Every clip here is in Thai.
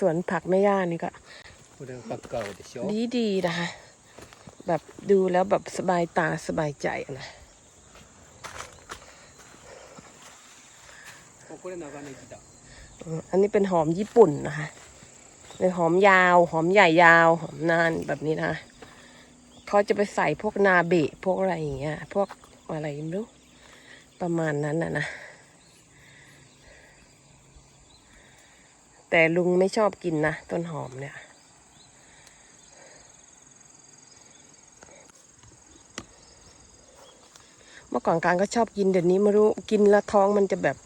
สวนผักแม่ย่านี่ก็ดีดีนะคะ แบบดูแล้วแบบสบายตาสบายใจนะอันนี้เป็นหอมญี่ปุ่นนะคะเป็นหอมยาว หอมใหญ่ยาว หอมนานแบบนี้นะเขาจะไปใส่พวกนาเบะพวกอะไรอย่างเงี้ย พวกอะไรไม่รู้ประมาณนั้นนะนะ แต่ลุงไม่ชอบกินนะต้นหอมเนี่ย เมื่อก่อนการก็ชอบกินเดี๋ยวนี้ไม่รู้กินละท้องมันจะแบบ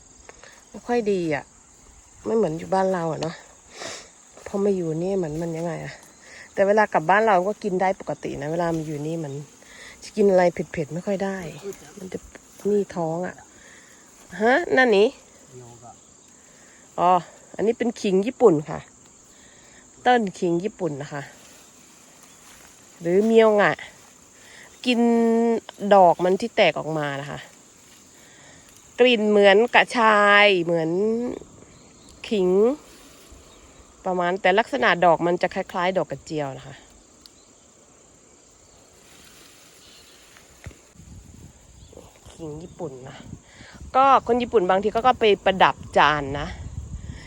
ไม่ค่อยดีอะ่ะ ไม่เหมือนอยู่บ้านเราอะ่ะเนาะพอมาอยู่นี่เหมือนมันยังไงอะ่ะ แต่เวลากลับบ้านเราก็กินได้ปกตินะ เวลามาอยู่นี่มันกินอะไรเผ็ดๆไม่ค่อยได้ มันจะนี่ท้องอะ่ะฮะนั่นนี้อ๋อ อันนี้เป็นขิงญี่ปุ่นค่ะ ต้นขิงญี่ปุ่นนะคะ หรือเมียวงะ กินดอกมันที่แตกออกมานะคะ กลิ่นเหมือนกระชายเหมือนขิง ประมาณแต่ลักษณะดอกมันจะคล้าย ๆ ดอกกระเจียวนะคะ ขิงญี่ปุ่นนะก็คนญี่ปุ่นบางทีก็ก็ไปประดับจานนะ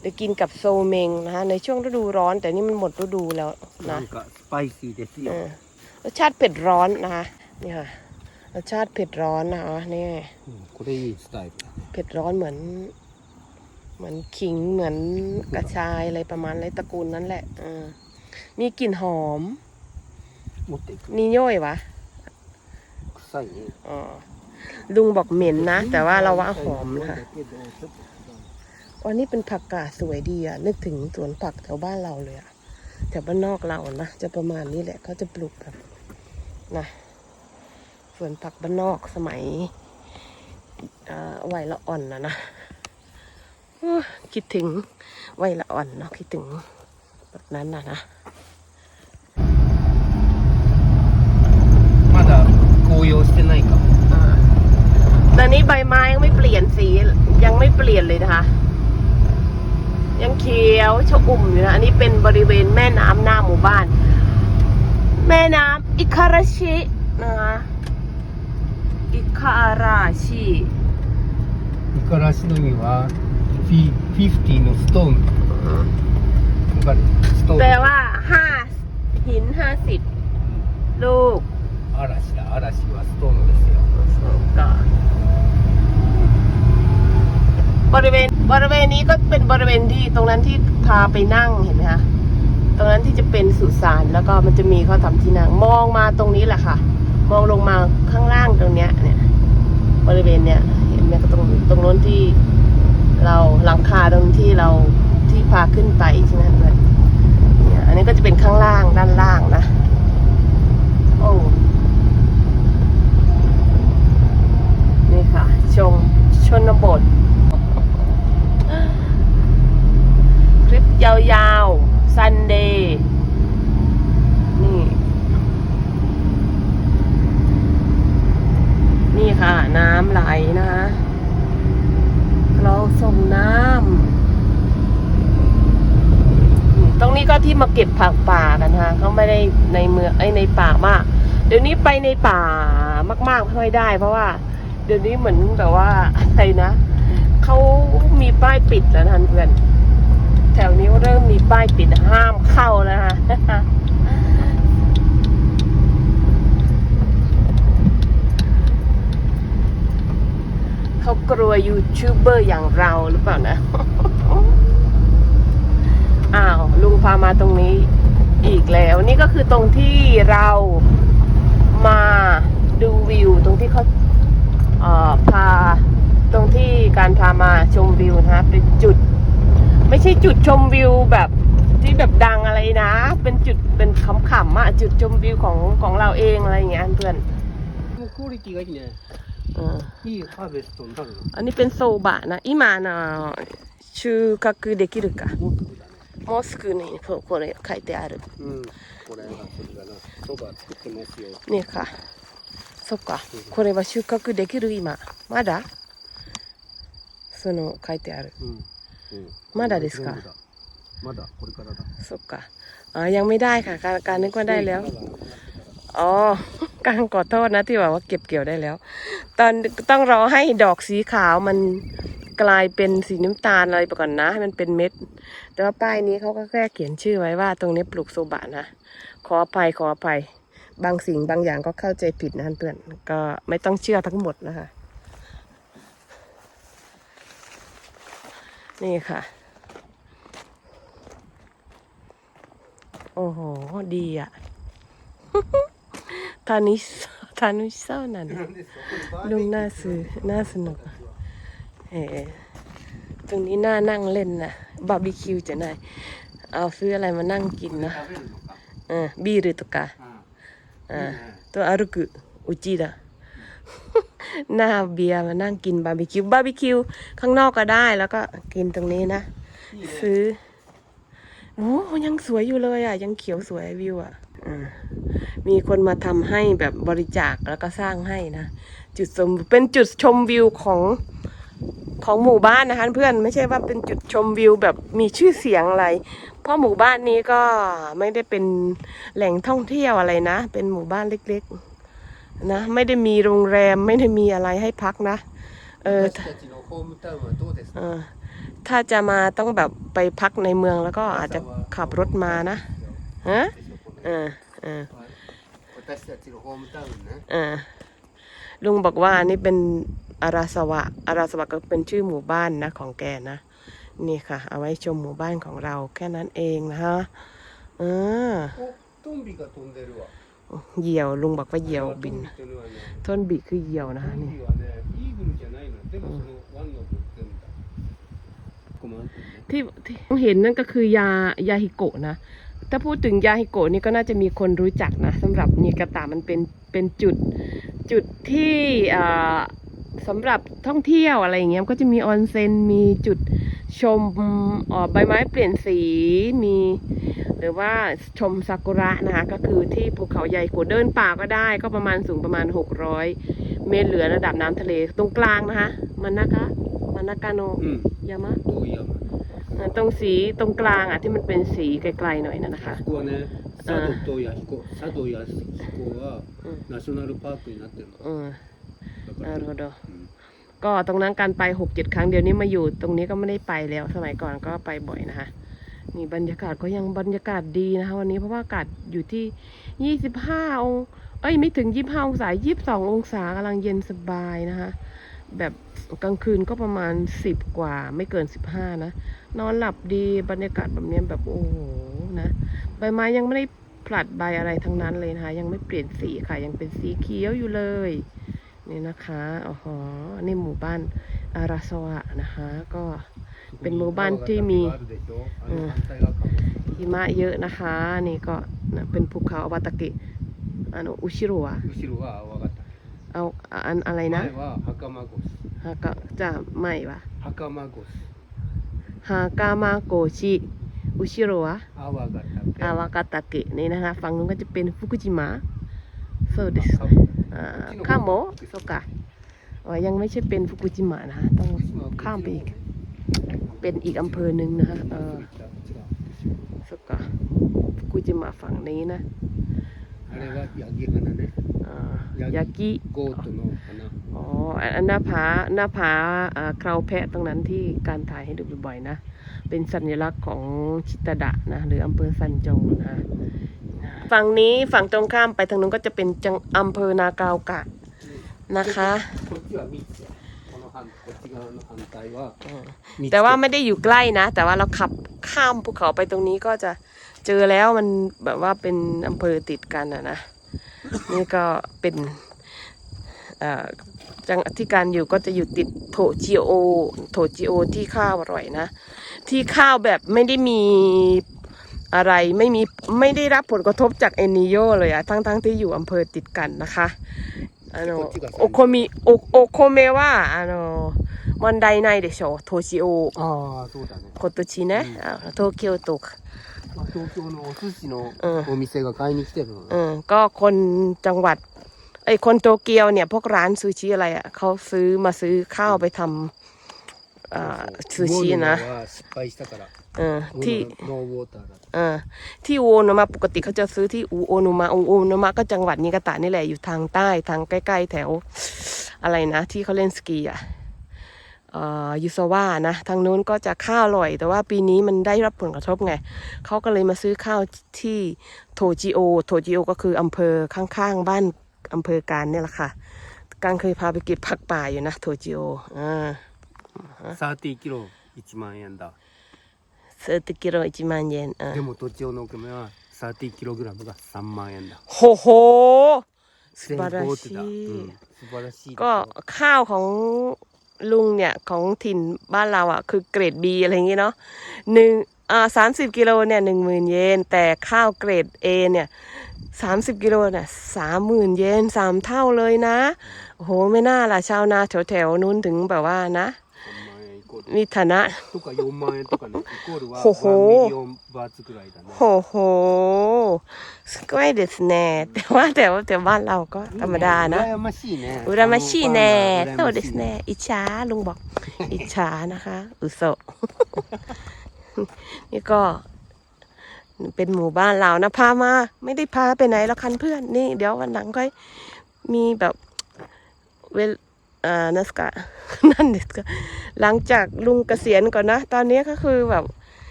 หรือกินกับโซเมงนะคะในช่วงฤดูร้อน แต่นี่มันหมดฤดูแล้วนะก็สไปซี่เดซี่รสชาติเผ็ดร้อนนะคะนี่ค่ะรสชาติเผ็ดร้อนนะคะนี่ก็ได้สไตล์เผ็ดร้อนเหมือน เหมือนขิงเหมือนกระชายอะไรประมาณอะไรตระกูลนั่นแหละอมีกลิ่นหอมนี่ย่อยวะใส่อ๋อลุงบอกเหม็นนะ แต่ว่าเราว่าหอมนะคะ วันนี้เป็นผักกาดสวยดีอะนึกถึงสวนผักแถวบ้านเราเลยอะแถวบ้านนอกเรานะจะประมาณนี้แหละเขาจะปลูกแบบนะสวนผักบ้านนอกสมัยวัยละอ่อนนะนะคิดถึงวัยละอ่อนเนาะคิดถึงแบบนั้นนะนะมาดโกโยสเนยกับตอนนี้ใบไม้ยังไม่เปลี่ยนสียังไม่เปลี่ยนเลยนะคะ ยังเขียวชอุ่มอยู่นะ อันนี้เป็นบริเวณแม่น้ำหน้าหมู่บ้าน แม่น้ำอิคาราชินะคะอิคาราชิอิคาราชิの意味は50 stone แปลว่าห้าหินห้าสิบลูกอาราชิอาราชิว่嵐はストーンですよそうかบริเวณ บริเวณนี้ก็เป็นบริเวณที่ตรงนั้นที่พาไปนั่งเห็นไหมคะตรงนั้นที่จะเป็นสุสานแล้วก็มันจะมีเขาทำที่นั่งมองมาตรงนี้แหละค่ะ มองลงมาข้างล่างตรงเนี้ยเนี่ย บริเวณเนี้ยเห็นไหมตรงตรงนู้นที่เราหลังคาตรงที่เราที่พาขึ้นไปใช่ไหมเพื่นเนี่ยอันนี้ก็จะเป็นข้างล่างด้านล่างนะ โอ้ นี่ค่ะ ชมชนบท คลิปยาวๆ ซันเดย์นี่ นี่ ค่ะ น้ำไหลนะคะ เราส่งน้ำตรงนี้ก็ที่มาเก็บผักป่ากันนะคะเขาไม่ได้ในเมืองไอในป่ามาก เดี๋ยวนี้ไปในป่ามากๆไม่ค่อยได้ เพราะว่า เดี๋ยวนี้เหมือนแบบว่าอะไรนะเขามีป้ายปิดแล้วท่านเพื่อนแถวนี้เริ่มมีป้ายปิดห้ามเข้าแล้วฮะ เขากลัวยูทูบเบอร์อย่างเราหรือเปล่านะ อ้าว ลุงพามาตรงนี้อีกแล้ว นี่ก็คือตรงที่เรามาดูวิว ตรงที่เขาพาตรงที่การพามาชมวิวนะคะเป็นจุด ไม่ใช่จุดชมวิวแบบที่แบบดังอะไรนะ เป็นจุดเป็นขำๆอะจุดชมวิวของของเราเองอะไรอย่างเงี้ยเพื่อนคู่ดีจริงยัง いいね เออ いいハーベストになるの อันนี้เป็นโซบะนะ今の収穫できるかモスクだねモスクにここれ書いてあるうんこれがそれだなそば作ってますよねかそっかこれは収穫できる今まだその書いてあるうんうんまだですか全部だ まだこれからだ สุกะอ๋อยังไม่ได้ค่ะ การการนึกว่าได้แล้ว อ๋อการขอโทษนะที่บอกว่าเก็บเกี่ยวได้แล้ว ตอนต้องรอให้ดอกสีขาวมันกลายเป็นสีน้ำตาลอะไรไปก่อนนะ ให้มันเป็นเม็ด แต่ว่าป้ายนี้เขาก็แค่เขียนชื่อไว้ว่าตรงนี้ปลูกโซบะนะ ขออภัยขออภัย บางสิ่งบางอย่างก็เข้าใจผิดนะเพื่อน ก็ไม่ต้องเชื่อทั้งหมดนะคะ นี่ค่ะ โอ้โห ดีอะ านิทานุชิเศร้านั่นลุงน่าซื้อน่าสนุกอะเออตรงนี้น่านั่งเล่นนะบาร์บีคิวจะไหนายเอาซื้ออะไรมานั่งกินนะ 食べるのか เออビールとかเออตัว歩くうちだ หน้าเบียร์มานั่งกินบาร์บีคิวบาร์บีคิวข้างนอกก็ได้แล้วก็กินตรงนี้นะ ซื้อโอ้ยังสวยอยู่เลยอ่ะ ยังเขียวสวยวิวอ่ะอ่า มีคนมาทำให้แบบบริจาคแล้วก็สร้างให้นะ จุดชมเป็นจุดชมวิวของของหมู่บ้านนะคะเพื่อนไม่ใช่ว่าเป็นจุดชมวิวแบบมีชื่อเสียงอะไร เพราะหมู่บ้านนี้ก็ไม่ได้เป็นแหล่งท่องเที่ยวอะไรนะ เป็นหมู่บ้านเล็กๆ นะ ไม่ได้มีโรงแรมไม่ได้มีอะไรให้พักนะ เออถ้าจะมาต้องแบบไปพักในเมืองแล้วก็อาจจะขับรถมานะฮะ ลุงบอกว่านี่เป็นอาราสวะอาราสวะก็เป็นชื่อหมู่บ้านนะของแกนะ นี่ค่ะ เอาไว้ชมหมู่บ้านของเราแค่นั้นเองนะฮะเออเหยี่ยวลุงบอกว่าเหยี่ยวบินต้นบีคือเหยี่ยวนะฮะนี่ที่ที่เห็นนั่นก็คือยายาฮิโกะนะ ถ้าพูดถึงยาฮิโกะนี่ก็น่าจะมีคนรู้จักนะสำหรับนีกระตามันเป็นเป็นจุดจุดที่สำหรับท่องเที่ยวอะไรอย่างเงี้ยก็จะมีออนเซ็นมีจุดชมใบไม้เปลี่ยนสีมี หรือว่าชมซากุระนะคะก็คือที่ภูเขาใหญ่โกดเดินป่าก็ได้ ก็ประมาณสูงประมาณ 600 เมตรเหลือระดับน้ำทะเลตรงกลางนะคะมันนากะมันนากาโนยามะ ตรงสีตรงกลางอ่ะที่มันเป็นสีไกลๆหน่อยนะนะคะ あそこはね佐渡と弥彦佐渡弥彦はうんナショナルパークになってるの อืม だか นา ら รูโด うん ก็ตรงนั้นการไปหกเจ็ดครั้งเดี๋ยวนี้มาอยู่ ตรงนี้ก็ไม่ได้ไปแล้ว สมัยก่อนก็ไปบ่อยนะคะ นี่บรรยากาศก็ยังบรรยากาศดีนะคะ วันนี้เพราะว่าอากาศอยู่ที่ยี่สิบห้าองเอ้ยไม่ถึงยี่สิบห้าองศายี่สิบสององศากำลังเย็นสบายนะคะ แบบกลางคืนก็ประมาณสิบกว่า ไม่เกินสิบห้านะ นอนหลับดีบรรยากาศแบบนี้แบบโอ้โหนะใบไม้ยังไม่ได้ผลัดใบอะไรทั้งนั้นเลยนะคะ ยังไม่เปลี่ยนสีค่ะ ยังเป็นสีเขียวอยู่เลยนี่นะคะอ๋อนี่หมู่บ้านอาราสวะนะคะ ก็เป็นหมู่บ้านที่มีหิมะเยอะนะคะ นี่ก็เป็นภูเขาอวตากิอันอุชิโร่อุชิเอาอันอะไรนะฮากามาโกสฮากาจะไม่ปะฮากามาโกส ฮากามาโกชิอุชิโรวะ 青ヶ岳 อาวากาตาเกะนี่นะคะฝั่งนู้นก็จะเป็นฟุกุจิมะโซดิส あカモ อ่าข้ามโมโซกะอ๋อยังไม่ใช่เป็นฟุกุจิมะนะคะต้องข้ามไปอีก เป็นอีกอำเภอหนึ่งนะคะเออโซกะฟุกุจิมะฝั่งนี้นะ あれはヤギ花ね อ่ายากิ ゴートの花 อ๋ อ๋ออันหน้าผาหน้าผาคราวแพะตรงนั้นที่การถ่ายให้ดูบ่อยๆนะ เป็นสัญลักษณ์ของชิตดะนะ หรืออำเภอสันจงนะฝั่งนี้ฝั่งตรงข้ามไปทางนู้นก็จะเป็นจังอำเภอนากาวกะนะคะแต่ว่าไม่ได้อยู่ใกล้นะ แต่ว่าเราขับข้ามภูเขาไปตรงนี้ก็จะเจอแล้วมันแบบว่าเป็นอำเภอติดกันอะนะ นี่ก็เป็นอ่า จังที่การอยู่ก็จะอยู่ติดโถจิโอ โถจิโอที่ข้าวอร่อยนะ ที่ข้าวแบบไม่ได้มีอะไรไม่มีไม่ได้รับผลกระทบจากเอนิโยเลยอะทั้งทั้งๆที่อยู่อำเภอติดกันนะคะあのお米おお米はあの問題ないでしょう土地をああそうだね今年ね、あ東京とか、まあ東京のお寿司のうんお店が買いに来てるのね อืมก็คนจังหวัด ไอคนโตเกียวเนี่ย พวกร้านซูชิอะไรอะ่ะเขาซื้อมาซื้อข้าวไปทำซูชินะเออที่อที่โอนุมาปกติเขาจะซื้อที่อูโอนุมาอูโอนุมาก็จังหวัดนิกาตะนี่แหละอยู่ทางใต้ทางใกล้ๆแถวอะไรนะ ที่เขาเล่นสกีอะยูซว่านะ ทางนู้นก็จะข้าวอร่อย แต่ว่าปีนี้มันได้รับผลกระทบไง เขาก็เลยมาซื้อข้าวที่โทจิโอ โทจิโอก็คืออำเภอข้างๆ บ้าน อำเภอการเนี่ยแหละค่ะการเคยพาไปเก็บผักป่าอยู่นะ โทจิโออ่า 30キロ1万円だ เซอร์ติกิโรอิจิมันเยนอ่า でも土地用のお米は30キログラムが3万円だ โหโห素晴らし全部い、うん素晴らしいでし ก็ ょ ข้าวของลุงเนี่ย ของถิ่นบ้านเราอ่ะ คือเกรด B อะไรอย่างงี้เนาะหนึ่งอ่าสามสิบกิโลเนี่ยหนึ่งหมื่นเยน แต่ข้าวเกรด A เนี่ย สามสิบกิโลเนี่ยสามหมื่นเยนสามเท่าเลยนะโหไม่น่าล่ะชาวนาแถวๆนู้นถึงแบบว่านะ มีฐานะโอ้โหโอ้โหใกล้เดสแน่แต่ว่าแต่ว่าแต่บ้านเราก็ธรรมดานะอุรามาชีแน่โตเดสแน่อิจฉาลุงบอก อิจฉานะคะ อุโสนี่ก็ เป็นหมู่บ้านเรานะพามา ไม่ได้พาไปไหนแล้วคันเพื่อนนี่ เดี๋ยววันหลังค่อยมีแบบเวลอ่านัสกะนั่นเด็กหลังจากลุงเกษียณก่อนนะ ตอนนี้ก็คือแบบ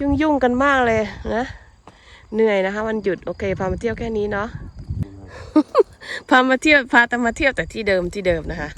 ยุ่งยุ่งกันมากเลยนะ เหนื่อยนะคะวันหยุดโอเค พามาเที่ยวแค่นี้เนาะพามาเที่ยวพาแต่มาเที่ยวแต่ที่เดิมที่เดิมนะคะ